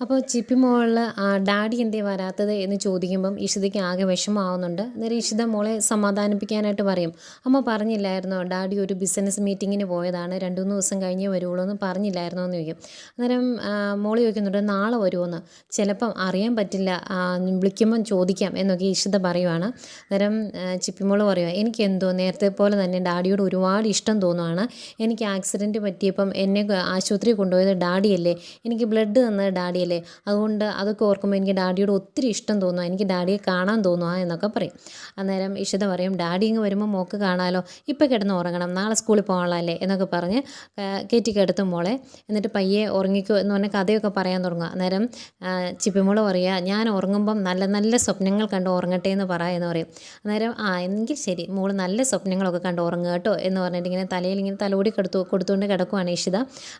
അപ്പോൾ ചിപ്പി മോളിൽ ഡാഡി എന്തേ വരാത്തത്? എന്ന് ചോദിക്കുമ്പം ഇഷിതയ്ക്ക് ആകെ വിഷമമാവുന്നുണ്ട്. അന്നേരം ഇഷിത മോളെ സമാധാനിപ്പിക്കാനായിട്ട് പറയും. അമ്മ പറഞ്ഞില്ലായിരുന്നോ? ഡാഡി ഒരു ബിസിനസ് മീറ്റിങ്ങിന് പോയതാണ്. രണ്ട് മൂന്ന് ദിവസം കഴിഞ്ഞേ വരുള്ളൂ എന്ന് പറഞ്ഞില്ലായിരുന്നോ? എന്ന് ചോദിക്കും. അന്നേരം മോളെ ചോദിക്കുന്നുണ്ട് നാളെ വരുമെന്ന് ചിലപ്പം അറിയാൻ പറ്റില്ല. വിളിക്കുമ്പം ചോദിക്കാം. എന്നൊക്കെ ഇഷിത പറയുവാണ്. അന്നേരം ചിപ്പിമോൾ പറയുക എനിക്ക് എന്തോ നേരത്തെ പോലെ തന്നെ ഡാഡിയോട് ഒരുപാട് ഇഷ്ടം തോന്നുവാണ്. എനിക്ക് ആക്സിഡന്റ് പറ്റിയപ്പം എന്നെ ആശുപത്രി കൊണ്ടുപോയത് ഡാഡിയല്ലേ? എനിക്ക് ബ്ലഡ് തന്നത് ഡാഡിയല്ലേ? അതുകൊണ്ട് അതൊക്കെ ഓർക്കുമ്പോൾ എനിക്ക് ഡാഡിയോട് ഒത്തിരി ഇഷ്ടം തോന്നുക എനിക്ക് ഡാഡിയെ കാണാൻ തോന്നുക എന്നൊക്കെ പറയും. അന്നേരം ഇഷിത പറയും ഡാഡി ഇങ്ങ് വരുമ്പോൾ മോക്ക് കാണാമല്ലോ ഇപ്പം കിടന്ന് ഉറങ്ങണം. നാളെ സ്കൂളിൽ പോകാനുള്ളതല്ലേ എന്നൊക്കെ പറഞ്ഞ് കയറ്റി കിടത്തും മോളെ. എന്നിട്ട് പയ്യെ ഉറങ്ങിക്കോ എന്ന് പറഞ്ഞ കഥയൊക്കെ പറയാൻ തുടങ്ങുക അന്നേരം ചിപ്പിമോൾ പറയുക ഞാൻ ഉറങ്ങുമ്പം നല്ല നല്ല സ്വപ്നങ്ങൾ കണ്ട് ഉറങ്ങട്ടെ എന്ന് പറ പറയും. അന്നേരം ആ എങ്കിൽ ശരി. മോൾ നല്ല സ്വപ്നങ്ങളൊക്കെ കണ്ട് ഉറങ്ങുക കേട്ടോ എന്ന് പറഞ്ഞിട്ട് ഇങ്ങനെ തലയിൽ ഇങ്ങനെ തലോടി കൊടുത്തു കൊടുത്തുകൊണ്ട് കിടക്കുവാണ് ഇഷിത.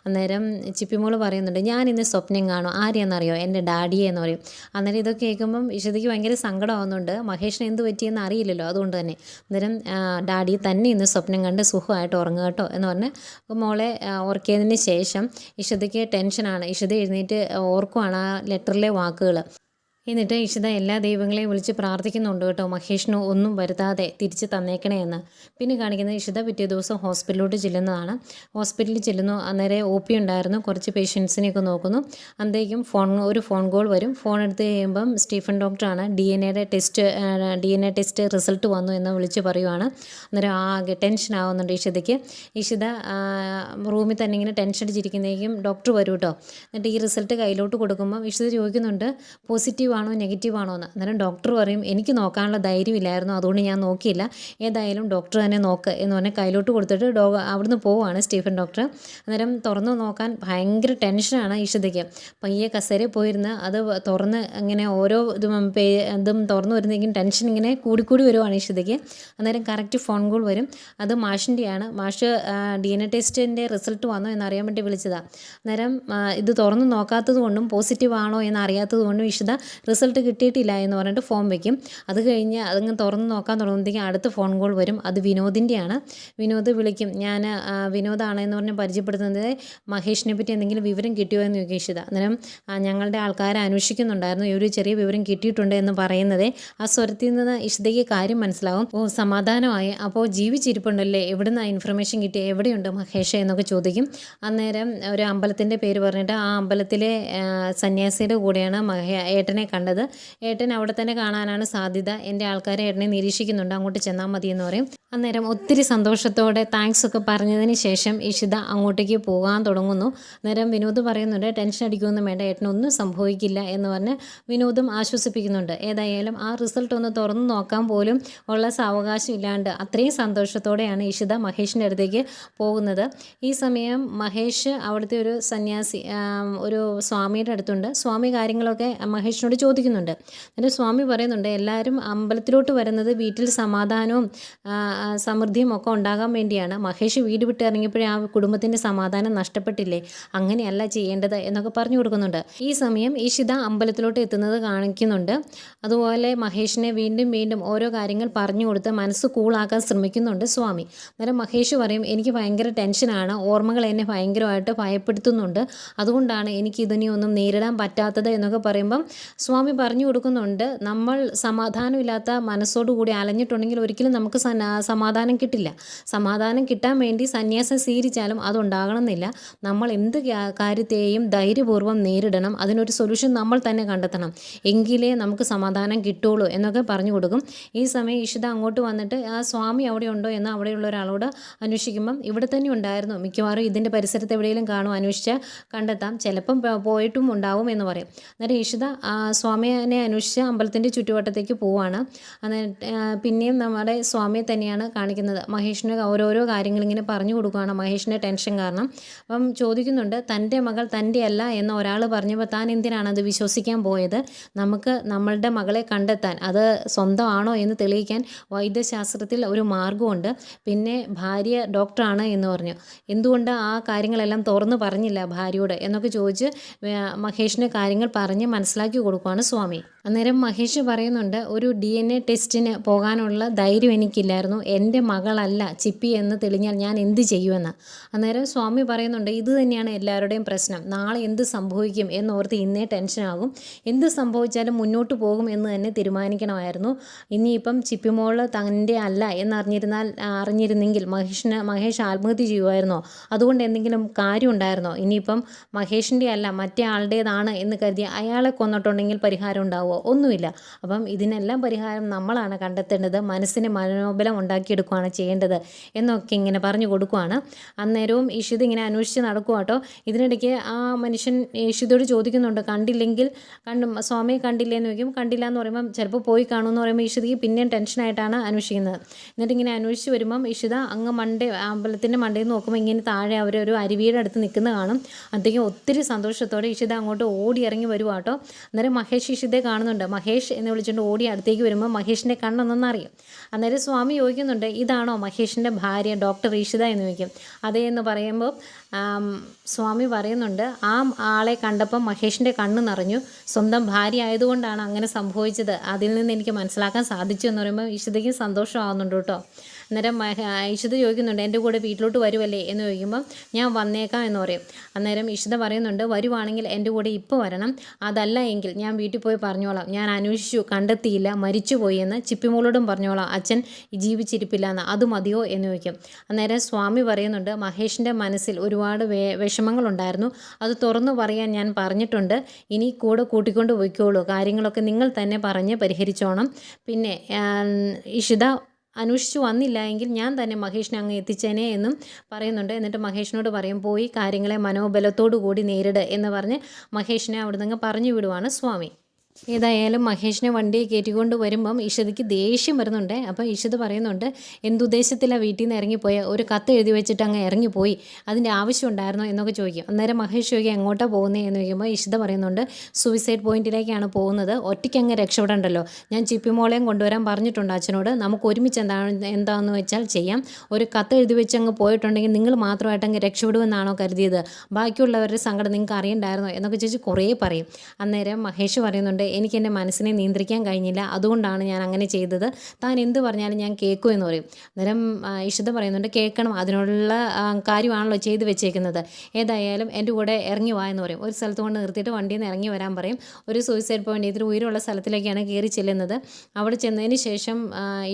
അന്നേരം ചിപ്പിമോൾ പറയുന്നുണ്ട് ഞാൻ ഇന്ന് സ്വപ്നം കാണും. ആരെയെന്നറിയോ എന്റെ ഡാഡിയെ എന്ന് പറയും. അന്നേരം ഇതൊക്കെ കേൾക്കുമ്പം ഇഷിതയ്ക്ക് ഭയങ്കര സങ്കടമാവുന്നുണ്ട്. മഹേഷിന് എന്ത് പറ്റിയെന്ന് അറിയില്ലല്ലോ അതുകൊണ്ട് തന്നെ. അന്നേരം ഡാഡി തന്നെ ഇന്ന് സ്വപ്നം കണ്ട് സുഖമായിട്ട് ഉറങ്ങുക കേട്ടോ എന്ന് പറഞ്ഞ് മോളെ ഓർക്കിയതിന് ശേഷം ഇഷിതയ്ക്ക് ടെൻഷനാണ്. ഇഷിത എഴുന്നേറ്റ് ഓർക്കുവാണ് ആ ലെറ്ററിലെ വാക്കുകൾ എന്നിട്ട് ഇഷിത എല്ലാ ദൈവങ്ങളെയും വിളിച്ച് പ്രാർത്ഥിക്കുന്നുണ്ട് കേട്ടോ. മഹേഷിന് ഒന്നും വരുത്താതെ തിരിച്ച് തന്നേക്കണേ എന്ന്. പിന്നെ കാണിക്കുന്നത് ഇഷിത പിറ്റേ ദിവസം ഹോസ്പിറ്റലിലോട്ട് ചെല്ലുന്നതാണ്. ഹോസ്പിറ്റലിൽ ചെല്ലുന്നു. അന്നേരം ഒ പി ഉണ്ടായിരുന്നു. കുറച്ച് പേഷ്യൻസിനെയൊക്കെ നോക്കുന്നു. അന്തേക്കും ഫോൺ ഒരു ഫോൺ കോൾ വരും. ഫോൺ എടുത്ത് കഴിയുമ്പം സ്റ്റീഫൻ ഡോക്ടറാണ് ഡി എൻ എയുടെ test D N A test result വന്നു എന്ന് വിളിച്ച് പറയുവാണ്. അന്നേരം ആകെ ടെൻഷൻ ആവുന്നുണ്ട് ഇഷിതയ്ക്ക് ഇഷിത റൂമിൽ തന്നെ ഇങ്ങനെ ടെൻഷൻ അടിച്ചിരിക്കുന്നേക്കും ഡോക്ടർ വരും കേട്ടോ. എന്നിട്ട് ഈ റിസൾട്ട് കയ്യിലോട്ട് കൊടുക്കുമ്പം ഇഷിത ചോദിക്കുന്നുണ്ട്. പോസിറ്റീവ് ആണോ നെഗറ്റീവ് ആണോ എന്ന്. അന്നേരം ഡോക്ടർ പറയും എനിക്ക് നോക്കാനുള്ള ധൈര്യമില്ലായിരുന്നു അതുകൊണ്ട് ഞാൻ നോക്കിയില്ല. ഏതായാലും ഡോക്ടർ തന്നെ നോക്ക് എന്ന് പറഞ്ഞാൽ കയ്യിലോട്ട് കൊടുത്തിട്ട് ഡോ അവിടുന്ന് പോവുകയാണ് സ്റ്റീഫൻ ഡോക്ടർ. അന്നേരം തുറന്ന് നോക്കാൻ ഭയങ്കര ടെൻഷനാണ് ഇഷിതയ്ക്ക് പയ്യെ കസേരയിൽ പോയിരുന്ന് അത് തുറന്ന് ഇങ്ങനെ ഓരോ ഇതും പേ ഇതും തുറന്ന് വരുന്നെങ്കിലും ടെൻഷൻ ഇങ്ങനെ കൂടിക്കൂടി വരുവാണ് ഇഷിതയ്ക്ക് അന്നേരം കറക്റ്റ് ഫോൺ കോൾ വരും. അത് മാഷിന്റെയാണ്. മാഷ് ഡി എൻ എ ടെസ്റ്റിന്റെ റിസൾട്ട് വന്നോ എന്നറിയാൻ വേണ്ടി വിളിച്ചതാണ് അന്നേരം ഇത് തുറന്ന് നോക്കാത്തത് കൊണ്ടും പോസിറ്റീവ് ആണോ എന്നറിയാത്തത് കൊണ്ടും ഇഷിത റിസൾട്ട് കിട്ടിയിട്ടില്ല എന്ന് പറഞ്ഞിട്ട് ഫോം വയ്ക്കും അത് കഴിഞ്ഞ് അതങ്ങ് തുറന്ന് നോക്കാൻ തുടങ്ങുമ്പോഴത്തേക്കും അടുത്ത ഫോൺ കോൾ വരും. അത് വിനോദിന്റെയാണ് വിനോദ് വിളിക്കും. ഞാൻ വിനോദാണെന്ന് പറഞ്ഞ് പരിചയപ്പെടുത്തുന്നത് മഹേഷിനെ പറ്റി എന്തെങ്കിലും വിവരം കിട്ടിയോ എന്ന് ഇഷിത. അന്നേരം ഞങ്ങളുടെ ആൾക്കാരെ അന്വേഷിക്കുന്നുണ്ടായിരുന്നു. ഈ ഒരു ചെറിയ വിവരം കിട്ടിയിട്ടുണ്ട് എന്ന് പറയുന്നത്. ആ സ്വരത്തിൽ നിന്ന് ഇഷ്ടയ്ക്ക് കാര്യം മനസ്സിലാവും. ഓ സമാധാനമായി. അപ്പോൾ ജീവിച്ചിരിപ്പുണ്ടല്ലേ? എവിടുന്ന് ആ ഇൻഫർമേഷൻ കിട്ടി എവിടെയുണ്ട് മഹേഷ് എന്നൊക്കെ ചോദിക്കും. അന്നേരം ഒരു അമ്പലത്തിന്റെ പേര് പറഞ്ഞിട്ട് ആ അമ്പലത്തിലെ സന്യാസിയുടെ കൂടെയാണ് മഹേ ഏട്ടനെ കണ്ടത്. ഏട്ടൻ അവിടെ തന്നെ കാണാനാണ് സാധ്യത. എന്റെ ആൾക്കാരെ ഏട്ടനെ നിരീക്ഷിക്കുന്നുണ്ട്. അങ്ങോട്ട് ചെന്നാൽ മതി എന്ന് പറയും. അന്നേരം ഒത്തിരി സന്തോഷത്തോടെ താങ്ക്സ് ഒക്കെ പറഞ്ഞതിന് ശേഷം ഇഷിത അങ്ങോട്ടേക്ക് പോകാൻ തുടങ്ങുന്നു. അന്നേരം വിനോദ് പറയുന്നുണ്ട് ടെൻഷൻ അടിക്കുമൊന്നും വേണ്ട. ഏട്ടനൊന്നും സംഭവിക്കില്ല എന്ന് പറഞ്ഞ് വിനോദും ആശ്വസിപ്പിക്കുന്നുണ്ട്. ഏതായാലും ആ റിസൾട്ട് ഒന്ന് തുറന്നു നോക്കാൻ പോലും ഉള്ള സാവകാശം ഇല്ലാണ്ട് അത്രയും സന്തോഷത്തോടെയാണ് ഇഷിത മഹേഷിന്റെ അടുത്തേക്ക് പോകുന്നത്. ഈ സമയം മഹേഷ് അവിടുത്തെ ഒരു സന്യാസി ഒരു സ്വാമിയുടെ അടുത്തുണ്ട്. സ്വാമി കാര്യങ്ങളൊക്കെ മഹേഷിനോട് ചോദിക്കുന്നുണ്ട്. എന്നിട്ട് സ്വാമി പറയുന്നുണ്ട് എല്ലാവരും അമ്പലത്തിലോട്ട് വരുന്നത് വീട്ടിൽ സമാധാനവും സമൃദ്ധിയും ഒക്കെ ഉണ്ടാകാൻ വേണ്ടിയാണ്. മഹേഷ് വീട് വിട്ട് ഇറങ്ങിയപ്പോഴേ ആ കുടുംബത്തിന്റെ സമാധാനം നഷ്ടപ്പെട്ടില്ലേ? അങ്ങനെയല്ല ചെയ്യേണ്ടത് എന്നൊക്കെ പറഞ്ഞു കൊടുക്കുന്നുണ്ട്. ഈ സമയം ഈശിത അമ്പലത്തിലോട്ട് എത്തുന്നത് കാണിക്കുന്നുണ്ട്. അതുപോലെ മഹേഷിനെ വീണ്ടും വീണ്ടും ഓരോ കാര്യങ്ങൾ പറഞ്ഞു കൊടുത്ത് മനസ്സ് കൂളാക്കാൻ ശ്രമിക്കുന്നുണ്ട് സ്വാമി. അന്നേരം മഹേഷ് പറയും എനിക്ക് ഭയങ്കര ടെൻഷനാണ് ഓർമ്മകൾ എന്നെ ഭയങ്കരമായിട്ട് ഭയപ്പെടുത്തുന്നുണ്ട്. അതുകൊണ്ടാണ് എനിക്ക് ഇതിനെ ഒന്നും നേരിടാൻ പറ്റാത്തത് എന്നൊക്കെ പറയുമ്പം സ്വാമി പറഞ്ഞു കൊടുക്കുന്നുണ്ട് നമ്മൾ സമാധാനമില്ലാത്ത മനസ്സോടുകൂടി അലഞ്ഞിട്ടുണ്ടെങ്കിൽ ഒരിക്കലും നമുക്ക് സമാധാനം കിട്ടില്ല. സമാധാനം കിട്ടാൻ വേണ്ടി സന്യാസം സ്വീകരിച്ചാലും അതുണ്ടാകണമെന്നില്ല. നമ്മൾ എന്ത് കാര്യത്തെയും ധൈര്യപൂർവം നേരിടണം. അതിനൊരു സൊല്യൂഷൻ നമ്മൾ തന്നെ കണ്ടെത്തണം. എങ്കിലേ നമുക്ക് സമാധാനം കിട്ടുള്ളൂ എന്നൊക്കെ പറഞ്ഞു കൊടുക്കും. ഈ സമയം ഇഷിത അങ്ങോട്ട് വന്നിട്ട് ആ സ്വാമി അവിടെ ഉണ്ടോ? എന്ന് അവിടെയുള്ള ഒരാളോട് അന്വേഷിക്കുമ്പം ഇവിടെ തന്നെ ഉണ്ടായിരുന്നു. മിക്കവാറും ഇതിന്റെ പരിസരത്ത് എവിടെയെങ്കിലും കാണും അന്വേഷിച്ചാൽ കണ്ടെത്താം. ചിലപ്പം പോയിട്ടും ഉണ്ടാവും എന്ന് പറയും. അന്നേരം ഇഷിത സ്വാമിയെ അന്വേഷിച്ച് അമ്പലത്തിന്റെ ചുറ്റുവട്ടത്തേക്ക് പോവാണ്. എന്നിട്ട് പിന്നെയും നമ്മുടെ സ്വാമിയെ തന്നെയാണ് കാണിക്കുന്നത്. മഹേഷിന് ഓരോരോ കാര്യങ്ങൾ ഇങ്ങനെ പറഞ്ഞു കൊടുക്കുകയാണ് മഹേഷിന്റെ ടെൻഷൻ കാരണം. അപ്പം ചോദിക്കുന്നുണ്ട് തന്റെ മകൾ തന്റെ അല്ല എന്ന് ഒരാൾ പറഞ്ഞപ്പോൾ താൻ എന്തിനാണ് അത് വിശ്വസിക്കാൻ പോയത്? നമുക്ക് നമ്മളുടെ മകളെ കണ്ടെത്താൻ അത് സ്വന്തമാണോ എന്ന് തെളിയിക്കാൻ വൈദ്യശാസ്ത്രത്തിൽ ഒരു മാർഗമുണ്ട് പിന്നെ ഭാര്യ ഡോക്ടറാണ് എന്ന് പറഞ്ഞു. എന്തുകൊണ്ട് ആ കാര്യങ്ങളെല്ലാം തുറന്ന് പറഞ്ഞില്ല ഭാര്യയോട്? എന്നൊക്കെ ചോദിച്ച് മഹേഷിന് കാര്യങ്ങൾ പറഞ്ഞ് മനസ്സിലാക്കി കൊടുക്കുകയാണ് സ്വാമി അന്നേരം മഹേഷ് പറയുന്നുണ്ട് ഒരു ഡി എൻ എ ടെസ്റ്റിന് പോകാനുള്ള ധൈര്യം എനിക്കില്ലായിരുന്നു. എന്റെ മകളല്ല ചിപ്പി എന്ന് തെളിഞ്ഞാൽ ഞാൻ എന്ത് ചെയ്യുമെന്ന്. അന്നേരം സ്വാമി പറയുന്നുണ്ട് ഇത് തന്നെയാണ് എല്ലാവരുടെയും പ്രശ്നം. നാളെ എന്ത് സംഭവിക്കും എന്നോർത്ത് ഇന്നേ ടെൻഷനാകും എന്ത് സംഭവിച്ചാലും മുന്നോട്ട് പോകും എന്ന് തന്നെ തീരുമാനിക്കണമായിരുന്നു. ഇനിയിപ്പം ചിപ്പിമോൾ തന്റെ അല്ല എന്നറിഞ്ഞിരുന്നാൽ അറിഞ്ഞിരുന്നെങ്കിൽ മഹേഷിന് മഹേഷ് ആത്മഹത്യ ചെയ്യുമായിരുന്നോ? അതുകൊണ്ട് എന്തെങ്കിലും കാര്യം ഉണ്ടായിരുന്നോ? ഇനിയിപ്പം മഹേഷിന്റെ അല്ല മറ്റേ ആളുടേതാണ് എന്ന് കരുതി അയാളെ കൊന്നിട്ടുണ്ടെങ്കിൽ പരിഹാരം ഉണ്ടാവുമോ? ഒന്നുമില്ല. അപ്പം ഇതിനെല്ലാം പരിഹാരം നമ്മളാണ് കണ്ടെത്തേണ്ടത്. മനസ്സിന് മനോബലം ഉണ്ടാക്കിയെടുക്കുകയാണ് ചെയ്യേണ്ടത് എന്നൊക്കെ ഇങ്ങനെ പറഞ്ഞു കൊടുക്കുവാണ്. അന്നേരവും ഇഷിത് ഇങ്ങനെ അന്വേഷിച്ച് നടക്കുക കേട്ടോ ഇതിനിടയ്ക്ക് ആ മനുഷ്യൻ ഇഷിതോട് ചോദിക്കുന്നുണ്ട് കണ്ടില്ലെങ്കിൽ കണ്ടു സ്വാമിയെ കണ്ടില്ലേ എന്ന് ചോദിക്കും. കണ്ടില്ല എന്ന് പറയുമ്പം ചിലപ്പോൾ പോയി കാണുമെന്ന് പറയുമ്പോൾ ഇഷിതയ്ക്ക് പിന്നെയും ടെൻഷനായിട്ടാണ് അന്വേഷിക്കുന്നത്. എന്നിട്ട് ഇങ്ങനെ അന്വേഷിച്ച് വരുമ്പം ഇഷിത അങ്ങ് മണ്ടേ അമ്പലത്തിന്റെ മണ്ടയിൽ നോക്കുമ്പോൾ ഇങ്ങനെ താഴെ അവർ ഒരു അരുവിയുടെ അടുത്ത് നിൽക്കുന്ന കാണും. അദ്ദേഹം ഒത്തിരി സന്തോഷത്തോടെ ഇഷിത അങ്ങോട്ട് ഓടി ഇറങ്ങി വരുവാട്ടോ അന്നേരം മഹേഷ് ഇഷിതയെ കാണുന്നുണ്ട്. മഹേഷ് എന്ന് വിളിച്ചുകൊണ്ട് ഓടി അടുത്തേക്ക് വരുമ്പോൾ മഹേഷിന്റെ കണ്ണൊന്നറിയും അന്നേരം സ്വാമി ചോദിക്കുന്നുണ്ട് ഇതാണോ മഹേഷിന്റെ ഭാര്യ ഡോക്ടർ ഈഷിത എന്ന് ചോദിക്കും. അതേ എന്ന് പറയുമ്പോൾ സ്വാമി പറയുന്നുണ്ട് ആ ആളെ കണ്ടപ്പം മഹേഷിന്റെ കണ്ണ് നിറഞ്ഞു. സ്വന്തം ഭാര്യ ആയതുകൊണ്ടാണ് അങ്ങനെ സംഭവിച്ചത്. അതിൽ നിന്ന് എനിക്ക് മനസ്സിലാക്കാൻ സാധിച്ചു എന്ന് പറയുമ്പോൾ ഈഷിതയ്ക്ക് സന്തോഷമാകുന്നുണ്ട് കേട്ടോ. അന്നേരം ഈശ്വത ചോദിക്കുന്നുണ്ട് എന്റെ കൂടെ വീട്ടിലോട്ട് വരുമല്ലേ എന്ന് ചോദിക്കുമ്പോൾ ഞാൻ വന്നേക്കാം എന്ന് പറയും. അന്നേരം ഇഷിത പറയുന്നുണ്ട് വരുവാണെങ്കിൽ എന്റെ കൂടെ ഇപ്പോൾ വരണം. അതല്ല എങ്കിൽ ഞാൻ വീട്ടിൽ പോയി പറഞ്ഞോളാം. ഞാൻ അന്വേഷിച്ചു കണ്ടെത്തിയില്ല മരിച്ചുപോയി എന്ന് ചിപ്പിമോളോടും പറഞ്ഞോളാം. അച്ഛൻ ജീവിച്ചിരിപ്പില്ല എന്ന് അത് മതിയോ? എന്ന് ചോദിക്കും. അന്നേരം സ്വാമി പറയുന്നുണ്ട് മഹേഷിന്റെ മനസ്സിൽ ഒരുപാട് വേ വിഷമങ്ങളുണ്ടായിരുന്നു. അത് തുറന്നു പറയാൻ ഞാൻ പറഞ്ഞിട്ടുണ്ട്. ഇനി കൂടെ കൂട്ടിക്കൊണ്ട് പോയിക്കോളൂ. കാര്യങ്ങളൊക്കെ നിങ്ങൾ തന്നെ പറഞ്ഞ് പരിഹരിച്ചോണം. പിന്നെ ഇഷിത അന്വേഷിച്ചു വന്നില്ല എങ്കിൽ ഞാൻ തന്നെ മഹേഷിനെ അങ്ങ് എത്തിച്ചേനെ എന്നും പറയുന്നുണ്ട്. എന്നിട്ട് മഹേഷിനോട് പറയും പോയി കാര്യങ്ങളെ മനോബലത്തോടു കൂടി നേരിട് എന്ന് പറഞ്ഞ് മഹേഷിനെ അവിടെ നിന്ന് പറഞ്ഞു വിടുവാണ് സ്വാമി. ഏതായാലും മഹേഷിനെ വണ്ടി കയറ്റിക്കൊണ്ട് വരുമ്പം ഇഷതയ്ക്ക് ദേഷ്യം വരുന്നുണ്ട്. അപ്പോൾ ഇഷത് പറയുന്നുണ്ട് എന്തുദ്ദേശത്തിലാണ് വീട്ടിൽ നിന്ന് ഇറങ്ങിപ്പോയ? ഒരു കത്ത് എഴുതി വെച്ചിട്ട് അങ്ങ് ഇറങ്ങിപ്പോയി. അതിന്റെ ആവശ്യം ഉണ്ടായിരുന്നോ? എന്നൊക്കെ ചോദിക്കും. അന്നേരം മഹേഷ് ചോദിക്കുക എങ്ങോട്ടാണ് പോകുന്നത് എന്ന് ചോദിക്കുമ്പോൾ ഇഷിത പറയുന്നുണ്ട് സൂയിസൈഡ് പോയിന്റിലേക്കാണ് പോകുന്നത്. ഒറ്റയ്ക്ക് അങ്ങ് രക്ഷപ്പെടണ്ടല്ലോ. ഞാൻ ചിപ്പിമോളെയും കൊണ്ടുവരാൻ പറഞ്ഞിട്ടുണ്ട് അച്ഛനോട്. നമുക്ക് ഒരുമിച്ച് എന്താണ് എന്താണെന്ന് വെച്ചാൽ ചെയ്യാം. ഒരു കത്ത് എഴുതി വെച്ച് അങ്ങ് പോയിട്ടുണ്ടെങ്കിൽ നിങ്ങൾ മാത്രമായിട്ട് അങ്ങ് രക്ഷപ്പെടുമെന്നാണോ കരുതിയത്? ബാക്കിയുള്ളവരുടെ സങ്കടം നിങ്ങൾക്ക് അറിയണ്ടായിരുന്നോ? എന്നൊക്കെ ചോദിച്ച് കുറേ പറയും. അന്നേരം മഹേഷ് പറയുന്നുണ്ട് എനിക്ക് എന്റെ മനസ്സിനെ നിയന്ത്രിക്കാൻ കഴിഞ്ഞില്ല. അതുകൊണ്ടാണ് ഞാൻ അങ്ങനെ ചെയ്തത്. താൻ എന്ത് പറഞ്ഞാലും ഞാൻ കേൾക്കും എന്ന് പറയും. അന്നേരം ഇഷിത പറയുന്നുണ്ട് കേൾക്കണം. അതിനുള്ള കാര്യമാണല്ലോ ചെയ്ത് വെച്ചേക്കുന്നത്. ഏതായാലും എന്റെ കൂടെ ഇറങ്ങി വാ എന്ന് പറയും. ഒരു സ്ഥലത്ത് കൊണ്ട് നിർത്തിയിട്ട് വണ്ടിയിൽ നിന്ന് ഇറങ്ങി വരാൻ പറയും. ഒരു സൂയിസൈഡ് പോയിന്റ് ഇതിൽ ഉയരമുള്ള സ്ഥലത്തിലേക്കാണ് കയറി ചെല്ലുന്നത്. അവിടെ ചെന്നതിന് ശേഷം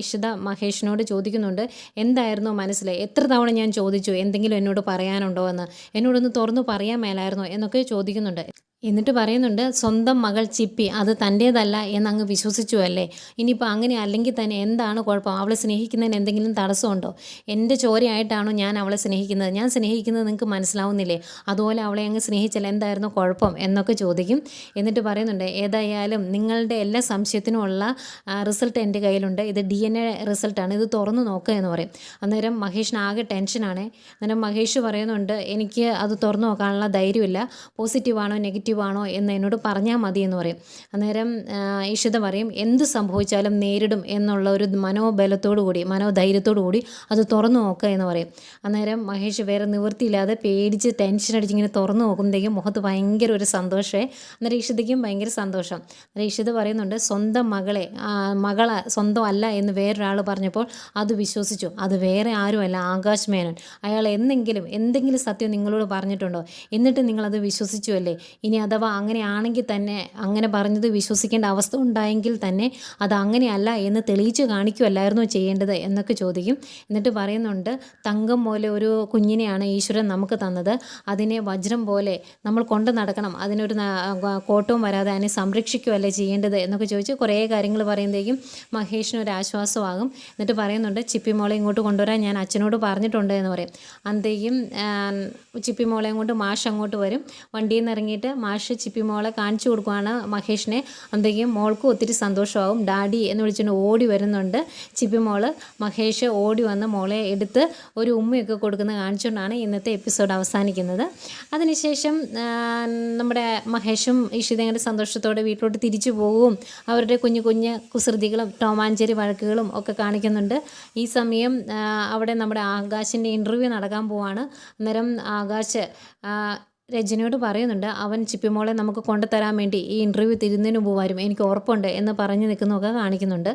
ഇഷിത മഹേഷിനോട് ചോദിക്കുന്നുണ്ട് എന്തായിരുന്നു മനസ്സിൽ എത്ര തവണ ഞാൻ ചോദിച്ചു? എന്തെങ്കിലും എന്നോട് പറയാനുണ്ടോ എന്ന്? എന്നോടൊന്ന് തുറന്നു പറയാൻ മേലായിരുന്നോ? എന്നൊക്കെ ചോദിക്കുന്നുണ്ട്. എന്നിട്ട് പറയുന്നുണ്ട് സ്വന്തം മകൾ ചിപ്പി അത് തന്റേതല്ല എന്നങ്ങ് വിശ്വസിച്ചു അല്ലേ? ഇനിയിപ്പോൾ അങ്ങനെ അല്ലെങ്കിൽ തന്നെ എന്താണ് കുഴപ്പം? അവളെ സ്നേഹിക്കുന്നതിന് എന്തെങ്കിലും തടസ്സമുണ്ടോ? എന്റെ ചോരയായിട്ടാണോ ഞാൻ അവളെ സ്നേഹിക്കുന്നത്? ഞാൻ സ്നേഹിക്കുന്നത് നിങ്ങൾക്ക് മനസ്സിലാവുന്നില്ലേ? അതുപോലെ അവളെ അങ്ങ് സ്നേഹിച്ചാൽ എന്തായിരുന്നു കുഴപ്പം? എന്നൊക്കെ ചോദിക്കും. എന്നിട്ട് പറയുന്നുണ്ട് ഏതായാലും നിങ്ങളുടെ എല്ലാ സംശയത്തിനുമുള്ള റിസൾട്ട് എന്റെ കയ്യിലുണ്ട്. ഇത് ഡി എൻ എ റിസൾട്ടാണ്. ഇത് തുറന്നു നോക്കുക എന്ന് പറയും. അന്നേരം മഹേഷിന് ആകെ ടെൻഷനാണ്. അന്നേരം മഹേഷ് പറയുന്നുണ്ട് എനിക്ക് അത് തുറന്നു നോക്കാനുള്ള ധൈര്യമില്ല. പോസിറ്റീവാണോ നെഗറ്റീവാണോ എന്ന് എന്നോട് പറഞ്ഞാൽ മതി എന്ന് പറയും. അന്നേരം ഈശ്വത പറയും എന്ത് സംഭവിച്ചാലും നേരിടും എന്നുള്ള ഒരു മനോബലത്തോടു കൂടി മനോധൈര്യത്തോടു കൂടി അത് തുറന്നു നോക്കുക എന്ന് പറയും. അന്നേരം മഹേഷ് വേറെ നിവൃത്തിയില്ലാതെ പേടിച്ച് ടെൻഷൻ അടിച്ചിങ്ങനെ തുറന്നു നോക്കുമ്പോഴത്തേക്കും മുഖത്ത് ഭയങ്കര ഒരു സന്തോഷമേ അന്നേരം ഇഷിതയ്ക്കും ഭയങ്കര സന്തോഷം. അന്നേരം ഇഷിത പറയുന്നുണ്ട് സ്വന്തം മകള മകളെ സ്വന്തം അല്ല എന്ന് വേറൊരാൾ പറഞ്ഞപ്പോൾ അത് വിശ്വസിച്ചു. അത് വേറെ ആരുമല്ല ആകാശ് മേനോൻ അയാൾ എന്തെങ്കിലും എന്തെങ്കിലും സത്യം നിങ്ങളോട് പറഞ്ഞിട്ടുണ്ടോ? എന്നിട്ട് നിങ്ങളത് വിശ്വസിച്ചു അല്ലേ ഇനി അഥവാ അങ്ങനെയാണെങ്കിൽ തന്നെ അങ്ങനെ പറഞ്ഞത് വിശ്വസിക്കേണ്ട അവസ്ഥ ഉണ്ടായെങ്കിൽ തന്നെ അത് അങ്ങനെയല്ല എന്ന് തെളിയിച്ച് കാണിക്കുമല്ലായിരുന്നോ ചെയ്യേണ്ടത് എന്നൊക്കെ ചോദിക്കും. എന്നിട്ട് പറയുന്നുണ്ട് തങ്കം പോലെ ഒരു കുഞ്ഞിനെയാണ് ഈശ്വരൻ നമുക്ക് തന്നത്. അതിനെ വജ്രം പോലെ നമ്മൾ കൊണ്ടു നടക്കണം. അതിനൊരു കോട്ടവും വരാതെ അതിനെ സംരക്ഷിക്കുകയല്ലേ ചെയ്യേണ്ടത് എന്നൊക്കെ ചോദിച്ച് കുറേ കാര്യങ്ങൾ പറയുമ്പോഴേക്കും മഹേഷിന് ഒരു ആശ്വാസമാകും. എന്നിട്ട് പറയുന്നുണ്ട് ചിപ്പിമോളെ ഇങ്ങോട്ട് കൊണ്ടുവരാൻ ഞാൻ അച്ഛനോട് പറഞ്ഞിട്ടുണ്ട് എന്ന് പറയും. അന്തേക്കും ചിപ്പിമോളെയും കൊണ്ട് മാഷ് അങ്ങോട്ട് വരും. വണ്ടിയിൽ നിന്ന് ഇറങ്ങിയിട്ട് മാഷ് ചിപ്പിമോളെ കാണിച്ചു കൊടുക്കുവാണ് മഹേഷിനെ. അന്തേക്കും മോൾക്കും ഒത്തിരി സന്തോഷമാവും ഡാഡി എന്ന് വിളിച്ചുകൊണ്ട് ഓടി വരുന്നുണ്ട്. ചിപ്പിമോൾ മഹേഷ് ഓടി വന്ന് മോളെ എടുത്ത് ഒരു ഉമ്മയൊക്കെ കൊടുക്കുന്നത് കാണിച്ചുകൊണ്ടാണ് ഇന്നത്തെ എപ്പിസോഡ് അവസാനിക്കുന്നത്. അതിനുശേഷം നമ്മുടെ മഹേഷും ഈശ്വരങ്ങളുടെ സന്തോഷത്തോടെ വീട്ടിലോട്ട് തിരിച്ചു പോകും. അവരുടെ കുഞ്ഞു കുഞ്ഞ് കുസൃതികളും ടോമാഞ്ചേരി വഴക്കുകളും ഒക്കെ കാണിക്കുന്നുണ്ട്. ഈ സമയം അവിടെ നമ്മുടെ ആകാശിന്റെ ഇന്റർവ്യൂ നടക്കാൻ പോവാണ്. അന്നേരം ആകാശ് രജനിയോട് പറയുന്നുണ്ട് അവൻ ചിപ്പിമോളെ നമുക്ക് കൊണ്ടുതരാൻ വേണ്ടി ഈ ഇന്റർവ്യൂ തിരുന്നതിന് മുമ്പ് വരും എനിക്ക് ഉറപ്പുണ്ട് എന്ന് പറഞ്ഞു നിൽക്കുന്നതൊക്കെ കാണിക്കുന്നുണ്ട്.